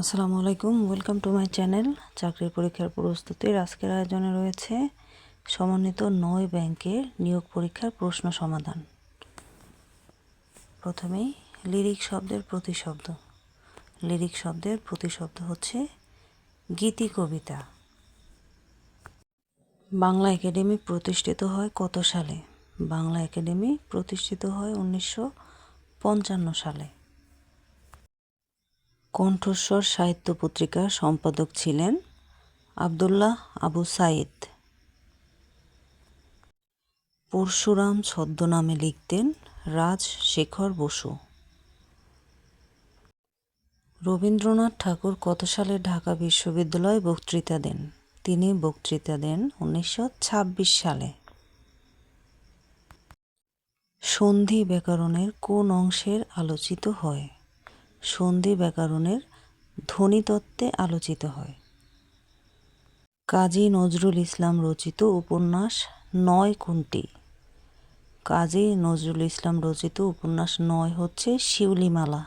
আসসালামু আলাইকুম, welcome to my channel. চাকরির পরীক্ষার প্রস্তুতির আজকের আয়োজনে রয়েছে সমন্বিত নয় ব্যাংকের নিয়োগ পরীক্ষার প্রশ্ন সমাধান। প্রথমেই লিরিক শব্দের প্রতিশব্দ। লিরিক শব্দের প্রতিশব্দ হচ্ছে গীতি কবিতা। বাংলা একাডেমি প্রতিষ্ঠিত হয় কত সালে? বাংলা একাডেমি প্রতিষ্ঠিত হয় উনিশশো পঞ্চান্ন সালে। কণ্ঠস্বর সাহিত্য পত্রিকার সম্পাদক ছিলেন আবদুল্লাহ আবু সাইদ। পরশুরাম ছদ্মনামে লিখতেন রাজশেখর বসু। রবীন্দ্রনাথ ঠাকুর কত সালে ঢাকা বিশ্ববিদ্যালয়ে বক্তৃতা দেন? তিনি বক্তৃতা দেন উনিশশো ছাব্বিশ সালে। সন্ধি ব্যাকরণের কোন অংশের আলোচিত হয়? সন্ধি ব্যাকরণের ধ্বনিতত্ত্বে আলোচিত হয়। কাজী নজরুল ইসলাম রচিত উপন্যাস নয় কোনটি? কাজী নজরুল ইসলাম রচিত উপন্যাস নয় হচ্ছে শিউলিমালা।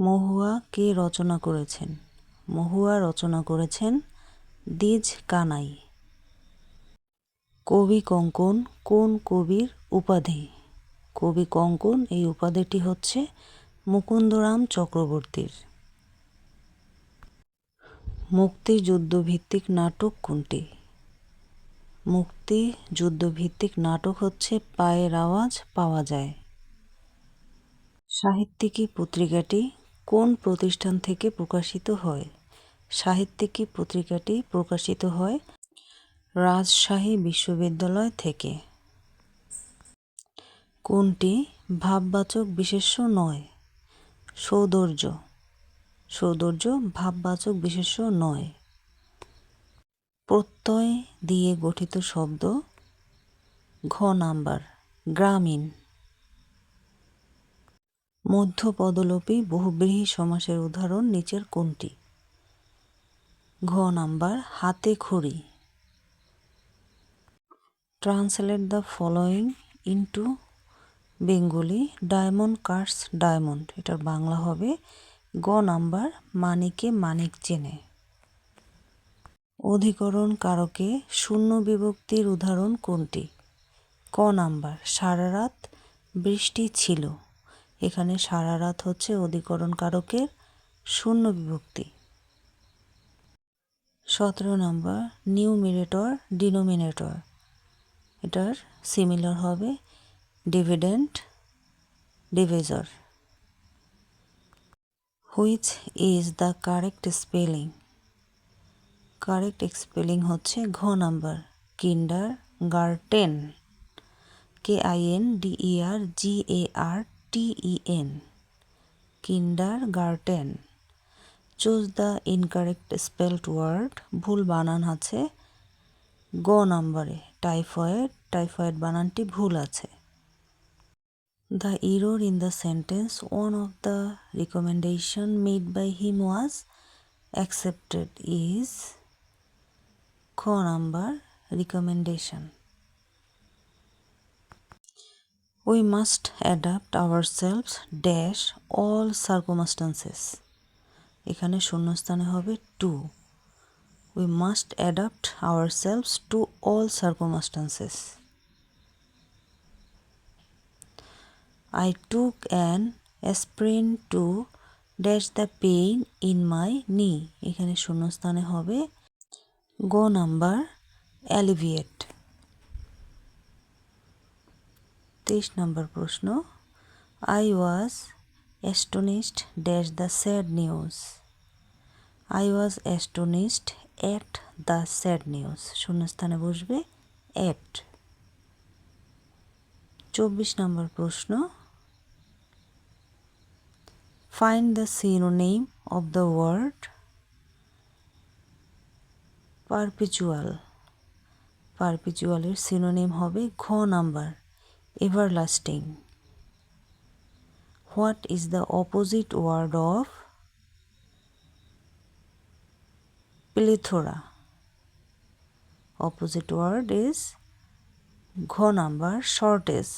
মহুয়া কে রচনা করেছেন? মহুয়া রচনা করেছেন দ্বিজ কানাই। কবি কঙ্কন কোন কবির উপাধি? কবি কঙ্কন, এই উপাধিটি হচ্ছে মুকুন্দরাম চক্রবর্তীর। মুক্তিযুদ্ধভিত্তিক নাটক কোনটি? মুক্তি যুদ্ধভিত্তিক নাটক হচ্ছে পায়ের আওয়াজ পাওয়া যায়। সাহিত্যিকী পত্রিকাটি কোন প্রতিষ্ঠান থেকে প্রকাশিত হয়? সাহিত্যিকী পত্রিকাটি প্রকাশিত হয় রাজশাহী বিশ্ববিদ্যালয় থেকে। কোনটি ভাববাচক বিশেষ্য নয়? সৌন্দর্য। সৌন্দর্য ভাববাচক বিশেষ্য নয়। প্রত্যয় দিয়ে গঠিত শব্দ ঘ নাম্বার, গ্রামীণ। মধ্যপদলোপী বহুব্রীহি সমাসের উদাহরণ নিচের কোনটি? ঘ নাম্বার, হাতে খড়ি। Translate the following into Bengali, diamond cuts, diamond. এটার বাংলা হবে গ নাম্বার, মানিকে মানিক চেনে। অধিকরণ কারকে, শূন্য বিভক্তির উদাহরণ কোনটি? ক নাম্বার, সারা রাত বৃষ্টি ছিল। এখানে সারা রাত হচ্ছে অধিকরণ কারকের শূন্য বিভক্তি। সতেরো নাম্বার, নিউমিনেটর, ডিনোমিনেটর। এটার সিমিলার হবে dividend divisor, which is the correct spelling. Correct spelling হচ্ছে ঘ number, kindergarten, K I N D E R G A R T E N, kindergarten. Choose the incorrect spelled word, ভুল বানান আছে। গ নাম্বারে, typhoid typhoid বানানটি ভুল আছে। The error in the sentence, one of the recommendation made by him was accepted is খ number recommendation. We must adapt ourselves dash all circumstances. এখানে শূন্যস্থানে হবে to we must adapt ourselves to all circumstances I took an aspirin to dash the pain in my knee. এখানে শূন্যস্থানে হবে। গ number alleviate তেইশ নম্বর প্রশ্ন। I was astonished dash the sad news I was astonished at the sad news শূন্যস্থানে বসবে at চব্বিশ নম্বর প্রশ্ন। Find the synonym of the word perpetual. পারপিচুয়ালের সিনোনিম হবে ঘ number everlasting what is the opposite word of plethora opposite word is ঘ number shortage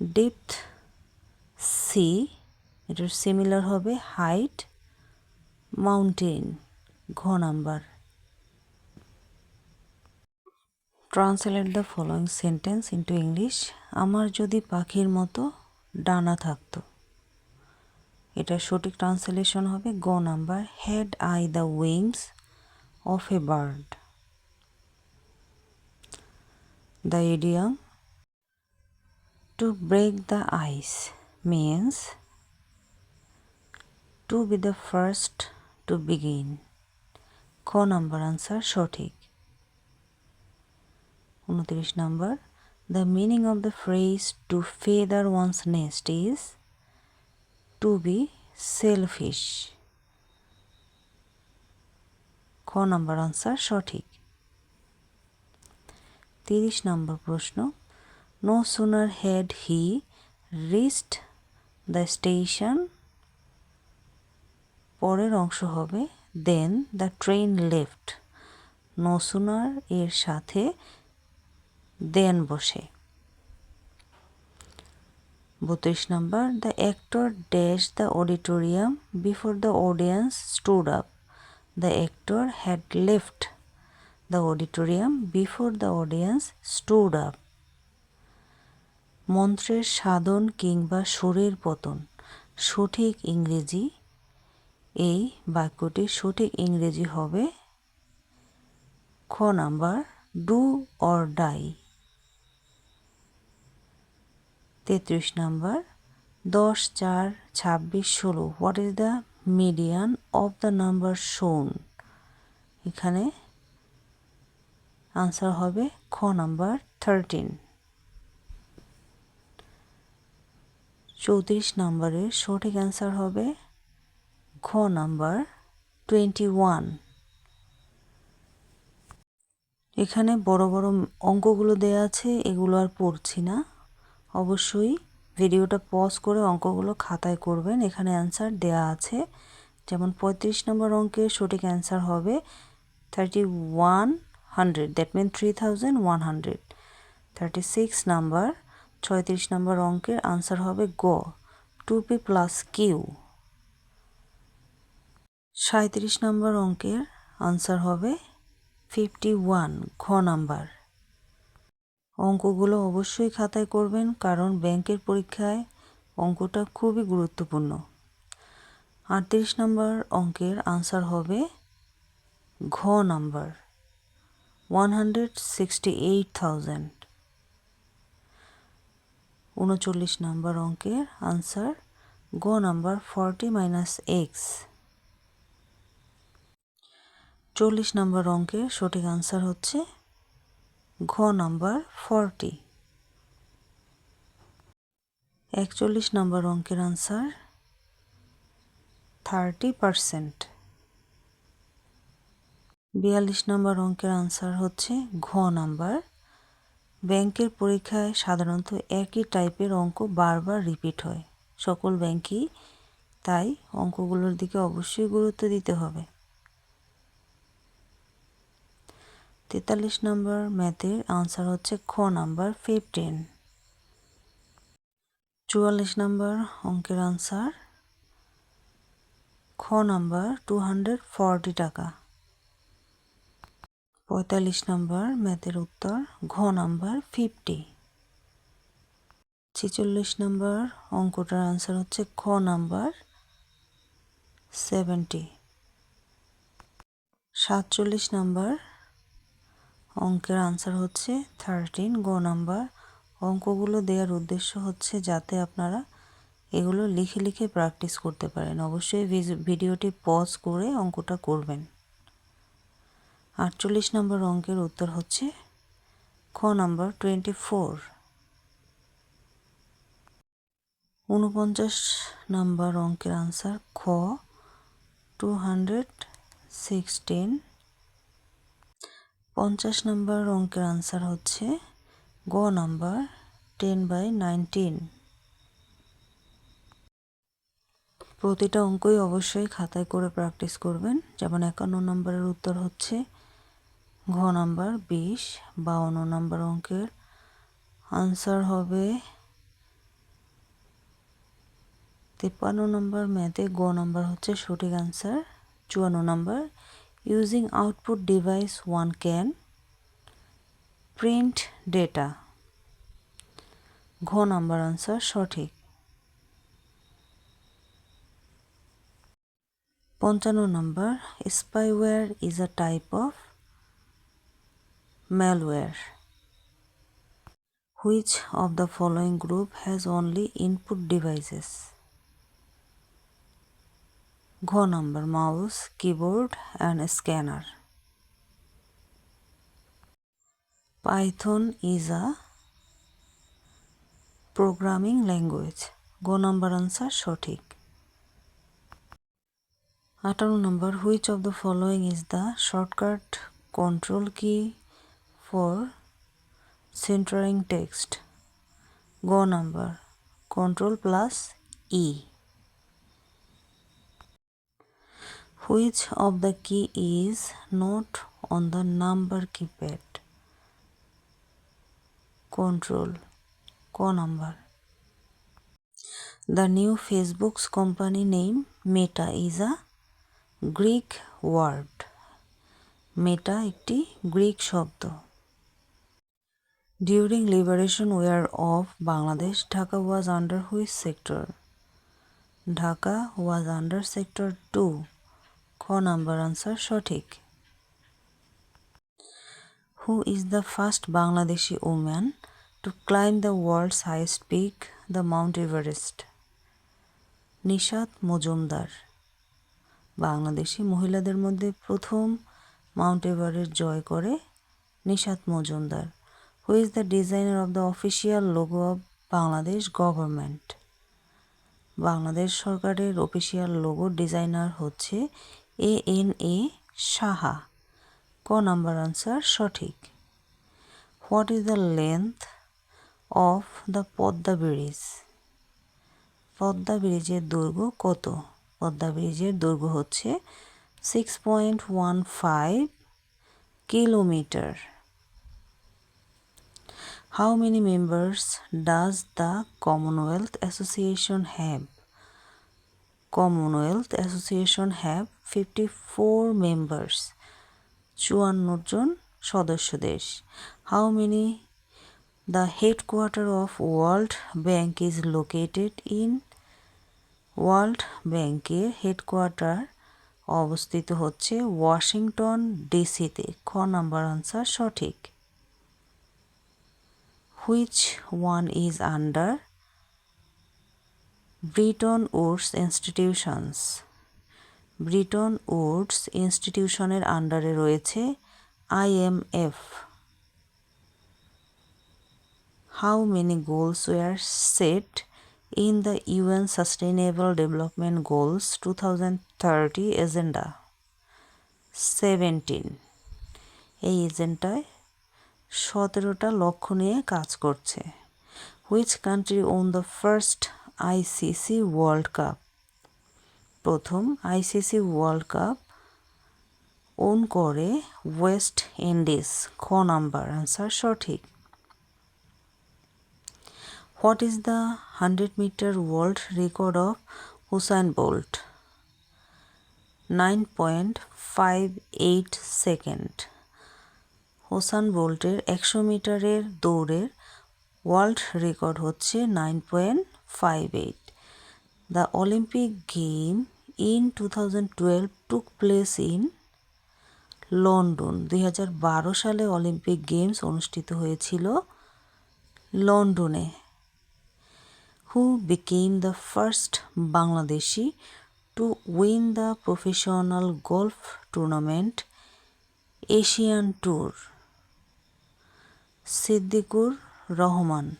depth C এটার similar হবে হাইট মাউন্টেন ঘ number. Translate the following sentence into English আমার যদি পাখির মতো ডানা থাকতো, এটা সঠিক ট্রান্সলেশন হবে গ number. Had I the wings of a bird the idiom to break the ice means to be the first to begin. খ নাম্বার আনসার সঠিক। উনত্রিশ number the meaning of the phrase to feather one's nest is to be selfish খ number answer সঠিক। তিরিশ নম্বর প্রশ্ন no sooner had he reached the station পরের অংশ হবে then the train left no sooner এর সাথে দেন বসে। বত্রিশ নম্বর the actor dash the auditorium before the audience stood up the actor had left the auditorium before the audience stood up মন্ত্রের সাধন কিংবা সুরের পতন। সঠিক ইংরেজি, এই বাক্যটির সঠিক ইংরেজি হবে খ নাম্বার ডু অর ডাই তেত্রিশ নাম্বার, দশ চার ছাব্বিশ ষোলো। What is the median of the number শোন এখানে আনসার হবে খ নাম্বার থার্টিন চৌত্রিশ নম্বরের সঠিক অ্যান্সার হবে ঘ নাম্বার টোয়েন্টি ওয়ান। এখানে বড় বড় অঙ্কগুলো দেয়া আছে, এগুলো আর পড়ছি না। অবশ্যই ভিডিওটা পজ করে অঙ্কগুলো খাতায় করবেন, এখানে অ্যান্সার দেয়া আছে। যেমন পঁয়ত্রিশ নম্বর অঙ্কের সঠিক অ্যান্সার হবে thirty one hundred that mean three thousand one hundred thirty six number ছয়ত্রিশ নম্বর অঙ্কের আনসার হবে গ। টু পি প্লাস কিউ সাঁত্রিশ নম্বর অঙ্কের আনসার হবে ফিফটি ওয়ান ঘ নাম্বার অঙ্কগুলো অবশ্যই খাতায় করবেন কারণ ব্যাংকের পরীক্ষায় অঙ্কটা খুবই গুরুত্বপূর্ণ। আটত্রিশ নম্বর অঙ্কের আনসার হবে ঘ number one hundred sixty eight thousand উনচল্লিশ নম্বর অঙ্কের আনসার গ নাম্বার ফর্টি মাইনাস এক্স চল্লিশ নম্বর অঙ্কের সঠিক আনসার হচ্ছে ঘ নাম্বার ফর্টি একচল্লিশ নম্বর অঙ্কের আনসার থার্টি পারসেন্ট বিয়াল্লিশ নম্বর অঙ্কের আনসার হচ্ছে ঘ নাম্বার ব্যাংকের পরীক্ষায় সাধারণত একই টাইপের অঙ্ক বারবার রিপিট হয়। সকল ব্যাংকই তাই অঙ্কগুলোর দিকে অবশ্যই গুরুত্ব দিতে হবে। তেতাল্লিশ নম্বর ম্যাথের আনসার হচ্ছে খ নাম্বার ফিফটিন চুয়াল্লিশ নম্বর অঙ্কের আনসার খ নাম্বার টু হান্ড্রেড ফর্টি টাকা। পঁয়তাল্লিশ নম্বর, ম্যাথের উত্তর, ঘ নাম্বার ফিফটি ছেচল্লিশ নম্বর, অঙ্কটার আনসার হচ্ছে খ নাম্বার সেভেন্টি সাতচল্লিশ নাম্বার, অঙ্কের আনসার হচ্ছে থার্টিন গ নাম্বার। অঙ্কগুলো দেওয়ার উদ্দেশ্য হচ্ছে যাতে আপনারা এগুলো লিখে লিখে প্র্যাকটিস করতে পারেন। অবশ্যই ভিডিওটি পজ করে অঙ্কটা করবেন। আটচল্লিশ নম্বর অঙ্কের উত্তর হচ্ছে খ নাম্বার টোয়েন্টি ফোর উনপঞ্চাশ নাম্বার অঙ্কের আনসার খ টু হান্ড্রেড সিক্সটিন পঞ্চাশ নাম্বার অঙ্কের আনসার হচ্ছে গ নাম্বার টেন বাই নাইনটিন প্রতিটা অঙ্কই অবশ্যই খাতায় করে প্র্যাকটিস করবেন। যেমন একান্ন নম্বরের উত্তর হচ্ছে ঘ নাম্বার বিশ, বাউন্ন নাম্বার অঙ্কের আনসার হবে তিপ্পান্ন নম্বর ম্যাথে গ নম্বর হচ্ছে সঠিক আনসার চুয়ান্ন নম্বর using output device one can print data ঘ নাম্বার আনসার সঠিক। পঞ্চান্ন নম্বর spyware is a type of malware which of the following group has only input devices ঘ নম্বর mouse keyboard and scanner Python is a programming language গ নম্বর answer সঠিক. আঠারো নম্বর which of the following is the shortcut control key for centering text গ number control plus E which of the key is not on the number keypad control. ক number The new Facebook's company name, Meta, is a Greek word. মেটা একটি Greek শব্দ। During liberation war of Bangladesh Dhaka was under which sector Dhaka was under sector two খ number answer সঠিক। Who is the first Bangladeshi woman to climb the world's highest peak the Mount Everest Nishat Majumdar Bangladeshi মহিলাদের মধ্যে প্রথম Mount Everest জয় করে Nishat Majumdar who is the designer of the official logo of Bangladesh government Bangladesh সরকারের official logo designer হচ্ছে A N A Saha ক number answer সঠিক। What is the length of the Padma bridge Padma ব্রিজের দৈর্ঘ্য কত? পদ্মা ব্রিজের দৈর্ঘ্য হচ্ছে six point one five kilometer how many members does the Commonwealth Association have Commonwealth Association have fifty four members চুয়ান্ন জন সদস্য দেশ। How many the headquarter of World Bank is located in World ব্যাংকের হেডকোয়ার্টার অবস্থিত হচ্ছে Washington ডিসিতে খ number answer সঠিক। Which one is under Bretton Woods institutions Bretton Woods ইনস্টিটিউশনের আন্ডারে রয়েছে IMF how many goals were set in the UN sustainable development goals two thousand thirty agenda seventeen এই এজেন্ডায় সতেরোটা লক্ষ্য নিয়ে কাজ করছে। Which country won the first ICC World Cup প্রথম আইসিসি ওয়ার্ল্ড কাপ ওন করে ওয়েস্ট ইন্ডিজ খ নাম্বার আনসার সঠিক। What is the hundred meter world record of Usain Bolt nine point five eight second Usain বোল্টের একশো মিটারের দৌড়ের world record হচ্ছে nine point five eight. The Olympic game in two thousand twelve took place in London. দুই হাজার বারো সালে Olympic games অনুষ্ঠিত হয়েছিল লন্ডনে। Who became the first Bangladeshi to win the professional golf tournament Asian tour Siddiqur Rahman.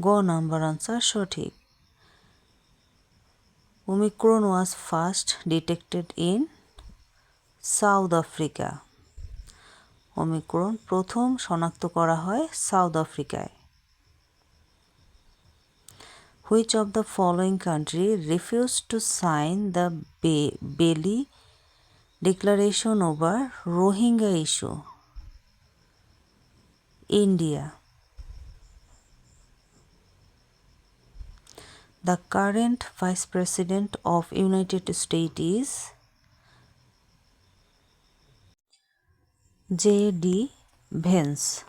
গ number answer সঠিক। Omicron was first detected in South Africa. Omicron প্রথম শনাক্ত করা হয় সাউথ আফ্রিকায়। Which of the following country refuse to sign the Bali declaration over Rohingya issue. India. The current Vice President of United States is J.D. Vance.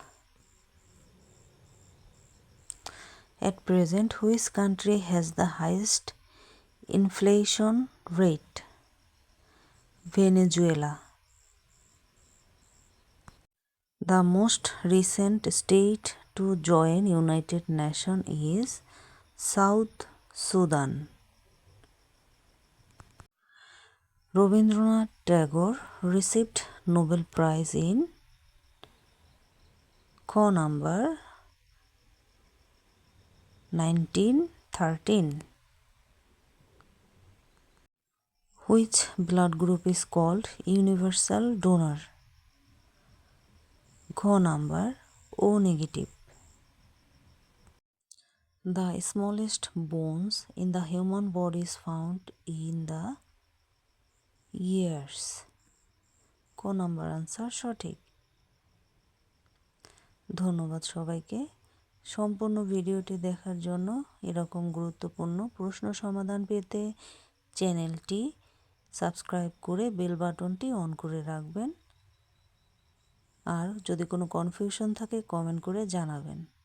At present, which country has the highest inflation rate? Venezuela. The most recent state to join United Nations is South Sudan. Rabindranath Tagore received Nobel Prize in Co number 1913 which blood group is called universal donor ঘ number o negative. The smallest bones in the human body is found in the ears. ক number answer সঠিক। ধন্যবাদ সবাইকে। সম্পূর্ণ ভিডিওটি দেখার জন্য এরকম গুরুত্বপূর্ণ প্রশ্ন সমাধান পেতে চ্যানেলটি সাবস্ক্রাইব করে বেল বাটনটি অন করে রাখবেন। আর যদি কোনো কনফিউশন থাকে কমেন্ট করে জানাবেন।